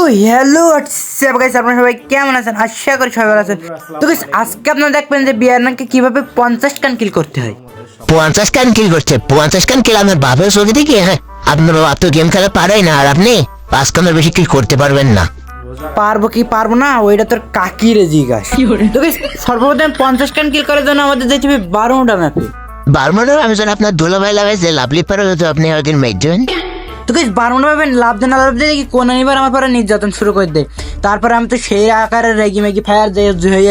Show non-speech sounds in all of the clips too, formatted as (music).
তো hello WhatsApp guys আপনারা সবাই কেমন আছেন? আশা করি সবাই ভালো আছেন। তো guys, আজকে আপনারা দেখবেন যে বিয়ারনাকে কীভাবে পঞ্চাশ কান কিল করতে হয়। পঞ্চাশ কান কিল করছে। পঞ্চাশ কান কিল আমার বাপের চোখে দেখি হ্যাঁ? আপনার বাপ তো গেম খেলা পারেই না আর আপনি পাঁচ কানের বেশি কিল করতে পারবেন না। পারব কি পারব না? ওইটা তোর কাকি রে জিজ্ঞাস তো guys, সর্বপ্রথম পঞ্চাশ কান কিল করার জন্য আমাদের যেতে হবে বারোটা ম্যাপে বারমানের আমি যেন আপনার দুলো ভাই লাগাই যে লাভলি পারে আপনি একদিন মেট তো guys, বারোটা ম্যাপে লাভ দেন না লাভ দিয়ে দেখি কোন এনিবার আমার পরে নির্যাতন শুরু করে দেয় তারপরে আমি তো সেই আকারের রেগি মেগি ফায়ার যে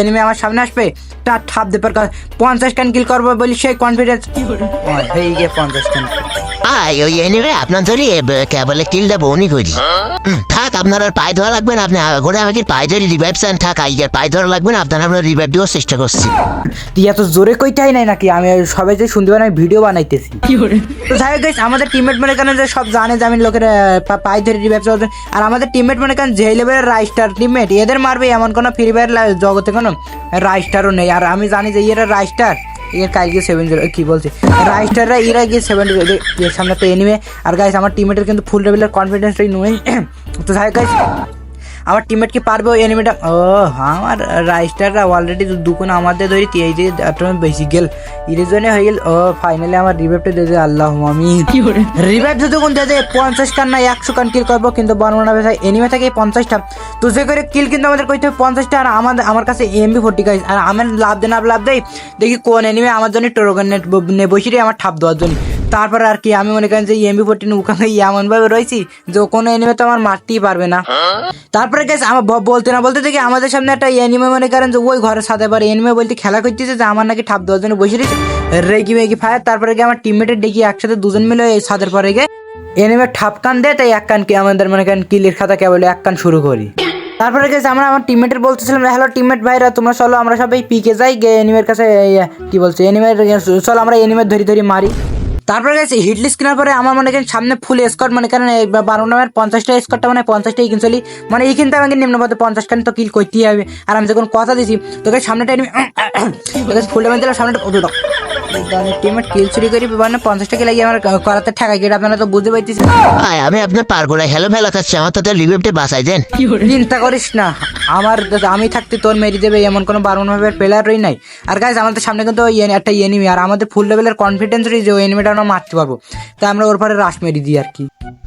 এনিমে আমার সামনে আসবে তার ঠাপ দেবার পঞ্চাশ কান কিল করব বলি সেই কনফিডেন্স হয়ে গিয়ে পঞ্চাশ কান আয় ওই এনিবে আপনার ধরি কেবলে কিল দেবো উনি করি থাক আপনার আর পায়ে ধরা লাগবে না আপনি ঘরে আমাকে পায়ে ধরে রিভাইভ চান থাক আইয়ার পায়ে ধরা লাগবে না আপনার আমরা রিভাইভ দেওয়ার চেষ্টা করছি। তুই এত জোরে কইটাই নাই নাকি? আমি সবাই যে শুনতে পারে আমি ভিডিও বানাইতেছি। তো যাই হোক আমাদের টিমমেট মনে করেন যে সব জানে যে আমি লোকের পাই ধরে ব্যবসা করছে। আর আমাদের টিমমেট মনে করেন যে লেভেলের রাইস্টার টিমমেট এদের মারবে এমন কোনো ফ্রি ফায়ার জগতে কোনো রাইস্টারও নেই। আর আমি জানি যে এরা রাইস্টার এর কালকে সেভেন জিরো কী বলছে? রাইস্টাররা এরা গিয়ে সেভেন এর সামনে তো এনিমে আর গাইস আমার টিমমেটের কিন্তু ফুল লেভেলের কনফিডেন্সটাই নয়। তো যাই guys, আমার টিমমেট কি পারবে ওই এনিমিটা ও আমার রাইস্টাররা অলরেডি দুকুন আমাদের ধরি এই যে বেশি গেল। এর জন্য হয়ে গেল। ও ফাইনালি আমার রিভাইভটা দিয়ে দে আল্লাহ আমি রিভাইভ যদি কোন দিয়ে দে পঞ্চাশ কান না একশো কান কিল করব কিন্তু বর্ণনা ভাই এনিমে থাকে পঞ্চাশটা তো যে করে কিল কিন্তু আমাদের কইতে হবে পঞ্চাশটা আর আমাদের আমার কাছে এমবি ফোর্টি গাইজ আর আমার লাভ দেন লাভ দেয় দেখি কোন এনিমে আমার জন্য টোরগান নেট নে বসে আমার ঠাপ দেওয়ার জন্য। তারপরে আর কি, আমি মনে করেন যে এমবি ফোরটিন ওখানে এমন ভাবে রয়েছি যে কোনো এনিমে তো আমার মারতেই পারবে না। তারপরে গেছে আমার বলতে না বলতে দেখি আমাদের সামনে একটা এনিমে মনে করেন যে, ওই ঘরের সাথে পারে এনিমে বলতে খেলা করতেছে যে, আমার নাকি ঠাপ জন্য বসে রয়েছে। রেগি মেগি ফায়ার তারপরে গিয়ে আমার টিমমেটের ডেকে একসাথে দুজন মিলে এই ছাদের পরে গিয়ে এনিমে ঠাপ কান দেয়, তাই এক কান কি আমাদের মনে করেন কিলের খাতা কেবল এক কান শুরু করি। তারপরে গেছে আমরা আমার টিমমেটের বলতেছিলাম, হ্যালো টিমমেট ভাইরা, তোমরা চলো, আমরা সবাই পিকে যাই, গিয়ে এনিমের কাছে কি বলছে এনিমের চলো আমরা এনিমের ধরি ধরি মারি। তারপরে গেছে হিটলিস্ট কেনার পরে আমার মনে করেন সামনে ফুল স্কট মানে কারণ বারো নামের পঞ্চাশটা স্কটটা মানে পঞ্চাশটাই কিনছিলি মানে এই কিন্তু আমাকে নিম্ন পথে পঞ্চাশ খান তো কিল করতেই হবে। আর আমি যখন কথা দিছি তোকে সামনেটা এনে তোকে ফুলটা মানে দিলাম, সামনেটা টিমের কিল চুরি করি পঞ্চাশটা কিল লাগিয়ে আমার করাতে ঠেকাই গেট আপনারা তো বুঝতে পারতেছি আয় আমি আপনার পার করে হ্যালো ভেলা খাচ্ছি আমার দেন। চিন্তা করিস না আমার আমি থাকতে তোর মেরে দেবে এমন কোনো বারণ ভাবে প্লেয়ারই নাই। আর গাইজ আমাদের সামনে কিন্তু ওই একটা এনিমি আর আমাদের ফুল লেভেলের কনফিডেন্স রয়েছে ওই এনিমিটা আমরা মারতে পারব। তাই আমরা ওর পরে রাশ মেরে দিই আর কি।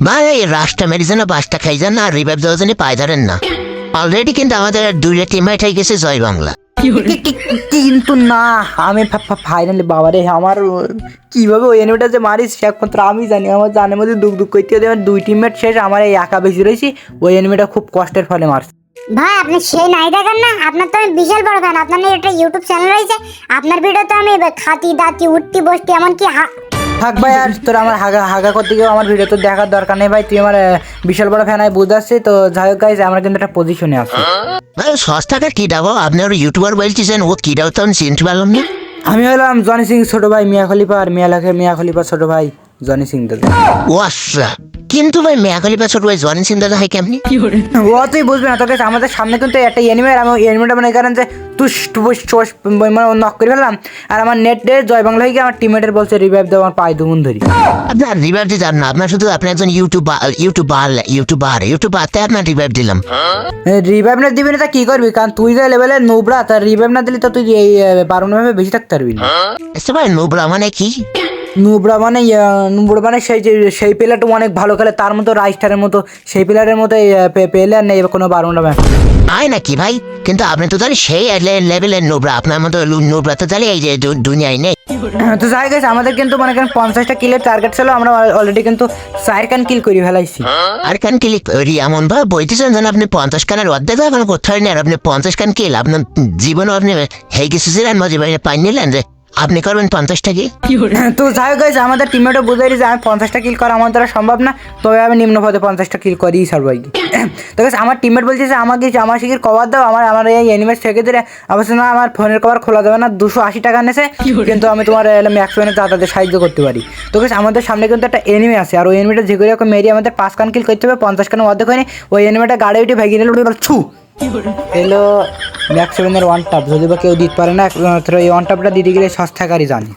ভাই এই রাসটা মেরে যেন বাসটা খাই যান না আর রিভাইভ দেওয়ার জন্য পায়ে ধরেন না। অলরেডি কিন্তু আমাদের দুইটা টিমমেট হয়ে গেছে জয় বাংলা কিন্তু না আমি ফাইনালি বাবারে আমার কীভাবে ওই এনিমিটা যে মারিস সে একমাত্র আমি জানি আমার জানের মধ্যে দুঃখ দুঃখ করতে হবে দুই টিমমেট শেষ আমার এই একা বেশি রয়েছি ওই এনিমিটা খুব কষ্টের ফলে মারছে। ভাই আপনি সেই নাই দেখেন না আপনার তো আমি বিশাল বড় ফ্যান আপনার এটা একটা ইউটিউব চ্যানেল রয়েছে আপনার ভিডিও তো আমি এবার খাতি দাতি উঠতি বসতি এমনকি হা- থাক ভাই আর তোর আমার হাগা হাগা করতে গিয়েও আমার ভিডিও তো দেখার দরকার নেই ভাই। তুই আমার বিশাল বড় ফ্যান আমি বুঝতে আসছি তো যাই হোক গাইজ আমরা কিন্তু একটা পজিশনে আছি। ভাই সস্তাটা কি দাও? আপনি আর ইউটিউবার বলছিলেন ও কি দাও তখন আমি চিনতে পারলাম না আমি হলাম জনি সিং ছোট ভাই মিয়া খলিফা আর মিয়া লাখে মিয়া খলিফা ছোট ভাই জনি সিং দাদা ও আচ্ছা। কিন্তু ভাই মেয়াখালি পাশর ভাই জয়েন সিং দাদা হয় কেমনি? ও তুই বুঝবি না তোকে আমাদের সামনে কিন্তু একটা এনিমে আর আমি এনিমেটা মনে করেন যে তুষ টুস টুস মানে নক করে ফেললাম আর আমার নেট ডে জয় বাংলা হয়ে গিয়ে আমার টিমেটের বলছে রিভাইভ দেওয়া আমার পায়ে দুমুন ধরি। আপনার রিভাইভ দিতে না আপনার শুধু আপনি একজন ইউটিউবার ইউটিউবার ইউটিউবার ইউটিউবার তাই আপনার রিভাইভ দিলাম। রিভাইভ না দিবি না তা কি করবি? কারণ তুই যে লেভেলে নোবরা তার রিভাইভ না দিলে তো তুই এই বারো বেশি থাকতে পারবি না। বুঝতে পারেন নোবরা মানে কি? নুবরা মানে নুবরা মানে সেই সেই প্লেয়ারটা অনেক ভালো খেলে তার মতো রাইস্টারের মতো সেই প্লেয়ারের মতো প্লেয়ার নেই কোনো বারোটা ম্যাচ। আয় নাকি ভাই? কিন্তু আপনি তো তাহলে সেই লেভেলের নোবরা আপনার মতো নোবরা তো তাহলে এই যে দুনিয়ায় নেই। তো যাই গেছে আমাদের কিন্তু মনে করেন পঞ্চাশটা কিলের টার্গেট ছিল আমরা অলরেডি কিন্তু চার কান কিল করি ফেলাইছি। আর কান কিল করি এমন ভাবে বইতেছেন যেন আপনি পঞ্চাশ কানের অর্ধেক আপনার কোথায় নেন? আপনি পঞ্চাশ কান কিল আপনার জীবনে আপনি ছিলেন মাঝে বাইরে পাই নিলেন যে আপনি করবেন পঞ্চাশটা কি? তো যাই হোক guys, আমাদের টিমমেটও বুঝাই যে আমি পঞ্চাশটা কিল করা আমার দ্বারা সম্ভব না তবে আমি নিম্ন পদে পঞ্চাশটা কিল করি সর্বাইকে তো guys, আমার টিমমেট বলছে যে আমাকে আমার শিখির কভার দাও আমার আমার এই এনিমেট থেকে দিলে অবশ্য না আমার ফোনের কভার খোলা যাবে না দুশো আশি টাকা নেছে কিন্তু আমি তোমার ম্যাক্স পয়েন্টে তাদের সাহায্য করতে পারি। তো guys, আমাদের সামনে কিন্তু একটা এনিমি আছে আর ওই এনিমিটা যে করে হোক মেরি আমাদের পাঁচ কান কিল করতে হবে পঞ্চাশ কান অর্ধেক হয়নি ওই এনিমিটা গাড়ি উঠে ভেঙে নিল ছু! এলো ম্যাক্স সেভেনের ওয়ান টাপ যদি বা কেউ দিতে পারে না একমাত্র এই ওয়ান টাপটা দিতে গেলে সস্তাকারই জানি।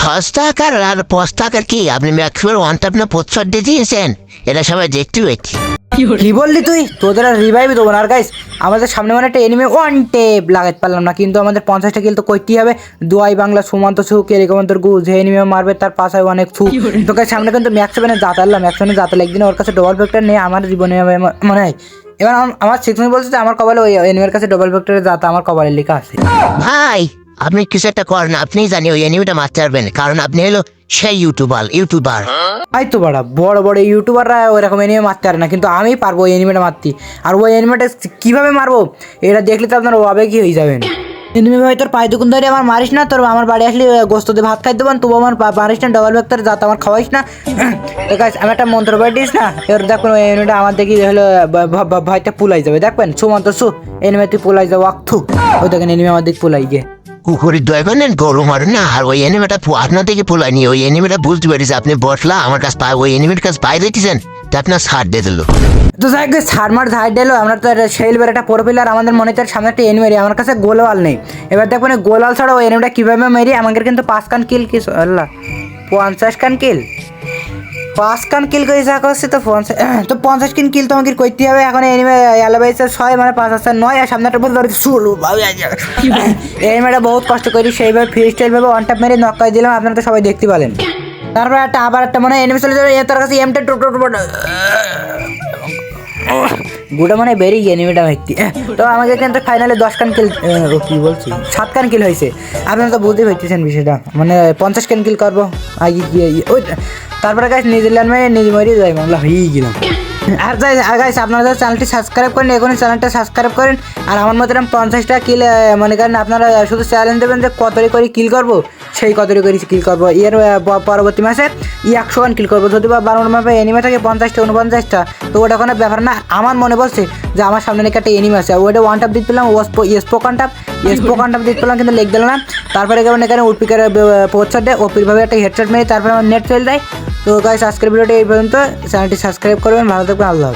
সস্তাকার আর পস্তাকার কি? আপনি ম্যাক্সিমাম ওয়ান টাপ না প্রচ্ছদ দিয়ে দিয়েছেন? এটা সবাই দেখতে পেয়েছি। কি বললি তুই? তোদের আর রিভাইভ দেবো না। আর গাইস আমাদের সামনে মানে একটা এনিমে ওয়ান টেপ লাগাতে পারলাম না। কিন্তু আমাদের পঞ্চাশটা কিল তো করতেই হবে। দুয়াই বাংলা সুমন্ত সুখ এরকমন্তর গু যে এনিমে মারবে তার পাশে অনেক সুখ। তো guys, সামনে কিন্তু ম্যাক্স সেভেনে জাতারলাম ম্যাক্স সেভেনে জাতালে একদিন ওর কাছে ডবল ফ্যাক্টর নেই আমার জীবনে হবে। মনে হয় এবার আমার শিক্ষক বলছে যে আমার কপালে ওই এনিমের কাছে ডবল ফ্যাক্টরে দাতা আমার কপালে লেখা আছে। ভাই আপনি কিছু একটা করেন আপনি জানি ওই এনিমিটা মারতে পারবেন কারণ আপনি হলো সেই ইউটিউবার ইউটিউবার তাই তো বাড়া বড় বড় ইউটিউবাররা ওইরকম এনিমে মারতে পারে না কিন্তু আমি পারব ওই এনিমেটা মারতে। আর ওই এনিমেটা কীভাবে মারবো এটা দেখলে তো আপনার অবেগই হয়ে যাবেন। তুমি ভাই, তোর পায়ে ধরে আমার মারিস না, তোর আমার বাড়ি আসলে গোস্ত দিয়ে ভাত খাই দেবেন তবু আমার মারিস না ডবল ব্যাগ তোর যা আমার খাওয়াইস না। (clears throat) তো আমি একটা মন্ত্র বাড়ি দিস না দেখুন ওই এনিমেটা আমার দেখি হলো ভ- ভ- ভ- ভয়টা পুলাই যাবে, দেখবেন? সু সুমন্ত সু। এনিমে তুই পুলাই যাব আক্থু ওই দেখেন এনিমে আমার দিক পুলাই গিয়ে। কুকুরের দয়া করেন গরু মারেন না, আর ওই এনিমিটা আপনার থেকে পোলায়নি ওই এনিমিটা বুঝতে পারিস আপনি বসলা আমার কাছে পায় ওই এনিমির কাছে পাই দিতেছেন তা আপনার ছাড় দিয়ে দিল। তো যাই হোক সারমার ধার দিলো আমরা তো সেইলবার একটা প্রোফাইল আর আমাদের মনে তার সামনে একটা এনিমেরি আমার কাছে গোলওয়াল নেই। এবার দেখবেন গোলওয়াল ছাড়া ওই এনিমিটা কীভাবে মেরি, আমাদের কিন্তু পাঁচ কান কিল কি আল্লাহ, পঞ্চাশ কান কিল পাঁচ কান কিল করে যা করছে তো পঞ্চাশ তো পঞ্চাশ কিন কিল তো আমাকে করতে হবে। এখন এনিমে এলাবাইসে ছয় মানে পাঁচ হাজার নয় আর সামনে একটা বলতে ষোলো (laughs) এনিমেটা বহুত কষ্ট করি সেইভাবে ফ্রি স্টাইল ভাবে ওয়ান মেরে নক করে দিলাম আপনারা তো সবাই দেখতে পেলেন তারপর একটা আবার একটা মানে এনিমে চলে যাবে তার কাছে এমটা টোটো টোটো গুটা মানে বেরিয়ে গিয়ে নিমিটা ব্যক্তি তো আমাকে কিন্তু ফাইনালে দশ কান কিল কি বলছি? সাত কান কিল হয়েছে। আপনারা তো বুঝতে পারতেছেন বিষয়টা। মানে পঞ্চাশ কান কিল করব। আগে গিয়ে ওই তারপরে গাছ নিউজিল্যান্ড মেরে নিজ মরিয়ে যাই বাংলা হয়েই গেলাম। আর যাই আর গাইস আপনারা যারা চ্যানেলটি সাবস্ক্রাইব করেন এখনই চ্যানেলটা সাবস্ক্রাইব করেন। আর আমার মতো এরকম পঞ্চাশটা কিল মনে করেন আপনারা শুধু চ্যালেঞ্জ দেবেন যে কতরি করে কিল করব সেই কতরি করে কিল করব। এর পরবর্তী মাসে ই একশো গান কিল করব। যদি বা বারো মাপে এনিমে থাকে পঞ্চাশটা উনপঞ্চাশটা তো ওটা কোনো ব্যাপার না। আমার মনে বলছে যে আমার সামনে নাকি একটা এনিমে আছে। ওটা ওয়ান টাপ দিতে পেলাম স্পোকান টাপ স্পোকান টাপ দিতে পেলাম কিন্তু লেগ দিল না। তারপরে কেমন এখানে উটপিকার পোস্টার দেয়। ওপিরভাবে একটা হেডশট মেরে তারপরে আমার নেট ফেল দেয়। তো গাইস আজকের ভিডিওটা এই পর্যন্ত চ্যানেলটি সাবস্ক্রাইব করবেন ভালো থাকবেন আল্লাহ।